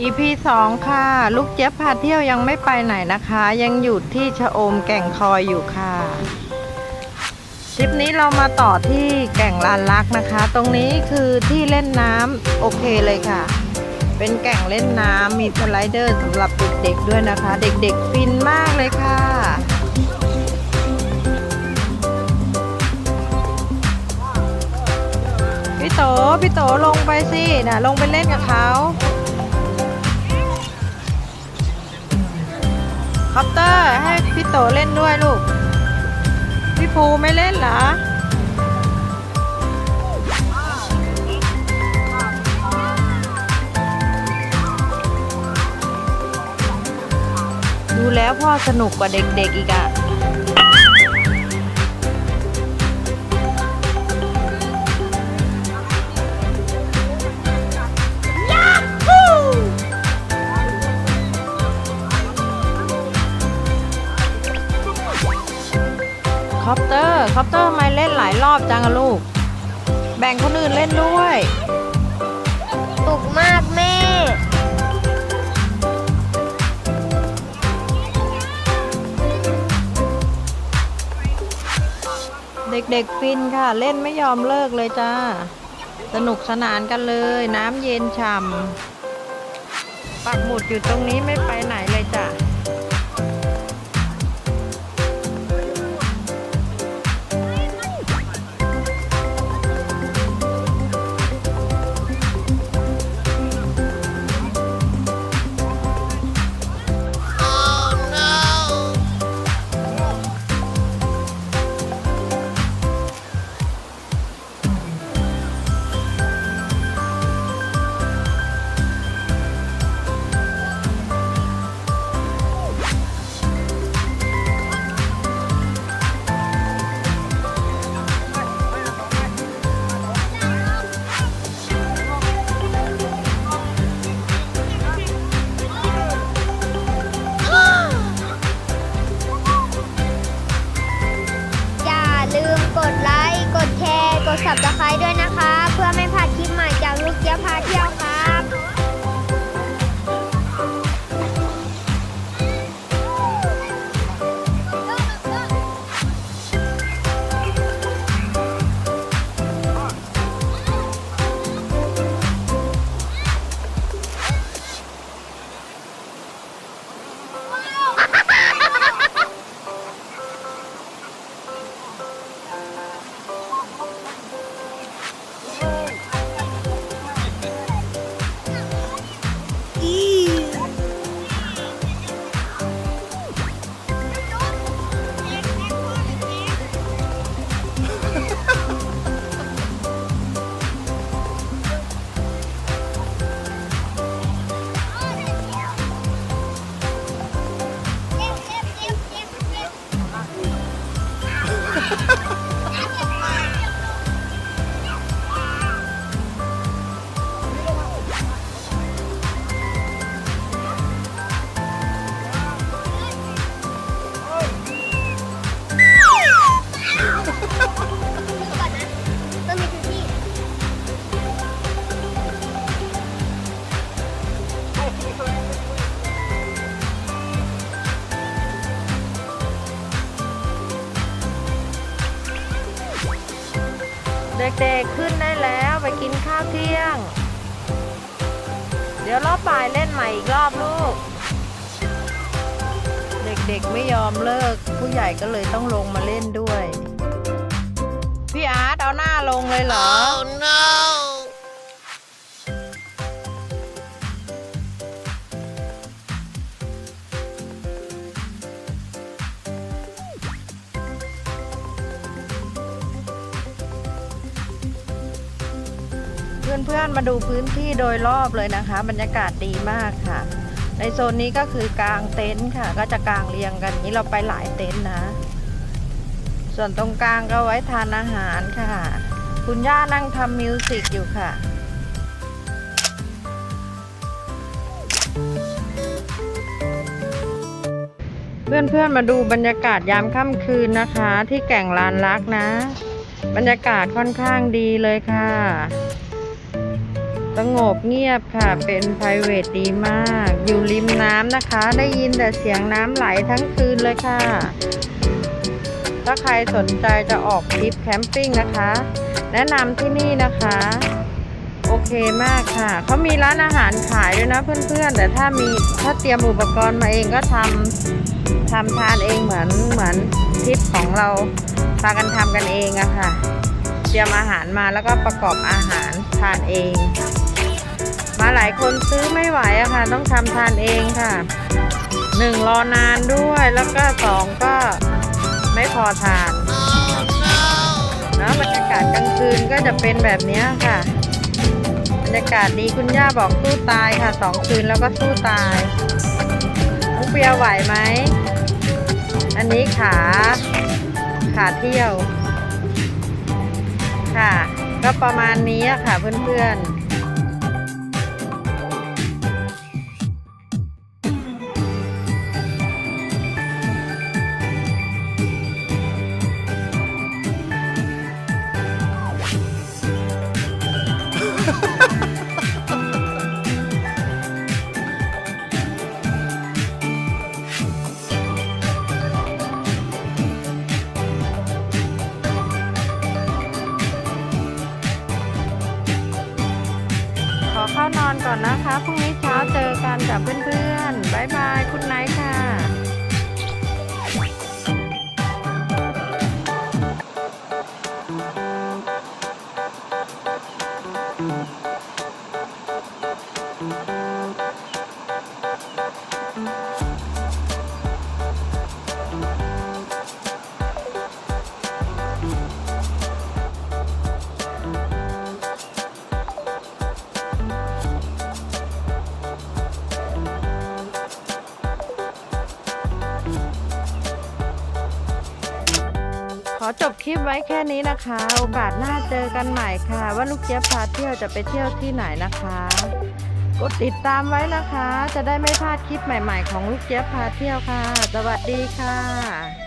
EP สองค่ะ ลูกเจี๊ยบพาเที่ยวยังไม่ไปไหนนะคะ ยังอยู่ที่ชะอมแก่งคอยอยู่ค่ะทริปนี้เรามาต่อที่แก่งลานลักนะคะ ตรงนี้คือที่เล่นน้ำโอเคเลยค่ะ เป็นแก่งเล่นน้ำมีสไลเดอร์สำหรับเด็กๆด้วยนะคะ เด็กๆฟินมากเลยค่ะพี่โตพี่โตลงไปสินะลงไปเล่นกับเขา คอปเตอร์ให้พี่โตเล่นด้วยลูก พี่ภูไม่เล่นเหรอดูแล้วพ่อสนุกกว่าเด็กๆอีกอะ อบจังอะลูก แบ่งคนอื่นเล่นด้วยตุกมากแม่ เด็กๆฟินค่ะ เล่นไม่ยอมเลิกเลยจ้า สนุกสนานกันเลย น้ำเย็นฉ่ำปักหมุดอยู่ตรงนี้ไม่ไปไหนเลยจ้ะ เด็กๆขึ้นได้แล้วไปกินข้าวเที่ยง เดี๋ยวรอบบ่ายเล่นใหม่อีกรอบลูก เด็กๆไม่ยอมเลิก ผู้ใหญ่ก็เลยต้องลงมาเล่นด้วย พี่อาร์ตเอาหน้าลงเลยเหรอ เพื่อนๆมาดูพื้นที่โดยรอบเลยนะคะ บรรยากาศดีมากค่ะ ในโซนนี้ก็คือกางเต็นท์ค่ะ ก็จะกางเรียงกันนี้เราไปหลายเต็นท์นะ ส่วนตรงกลางก็ไว้ทานอาหารค่ะ คุณย่านั่งทำมิวสิกอยู่ค่ะเพื่อนๆมาดูบรรยากาศยามค่ำคืนนะคะ ที่แก่งลานลักนะ บรรยากาศค่อนข้างดีเลยค่ะ สงบเงียบค่ะ เป็น p r i v a t ดีมาก อยู่ริมน้ำนะคะ ได้ยินแต่เสียงน้ำไหลทั้งคืนเลยค่ะ ถ้าใครสนใจจะออกทริปแคมปิ้งนะคะ แนะนำที่นี่นะคะ โอเคมากค่ะ เขามีร้านอาหารขายด้วยนะเพื่อนๆ แต่ถ้ามีถ้าเตรียมอุปกรณ์มาเองก็ทำทำทานเองเหมือนเหมือนทริปของเราพากันทำกันเองอะค่ะ เตรียมอาหารมาแล้วก็ประกอบอาหารทานเอง มาหลายคนซื้อไม่ไหวอะค่ะ ต้องทำทานเองค่ะหนึ่งรอนานด้วยแล้วก็สองก็ไม่พอทานเนอะบรรยากาศกลางคืนก็จะเป็นแบบนี้ค่ะบรรยากาศดีคุณย่าบอกสู้ตายค่ะสองคืนแล้วก็สู้ตายน้องเปียไหวไหมอันนี้ขาขาเที่ยว ค่ะ ก็ประมาณนี้ค่ะเพื่อนๆ อนก่อนนะคะ พรุ่งนี้เช้าเจอกันกับเพื่อนๆ บ๊ายบาย คุณไนท์ค่ะ อจบคลิปไว้แค่นี้นะคะ โอกาสหน้าเจอกันใหม่ค่ะ ว่าลูกเจี๊ยบพาเที่ยวจะไปเที่ยวที่ไหนนะคะ กดติดตามไว้นะคะ จะได้ไม่พลาดคลิปใหม่ ๆ ของลูกเจี๊ยบพาเที่ยวค่ะ สวัสดีค่ะ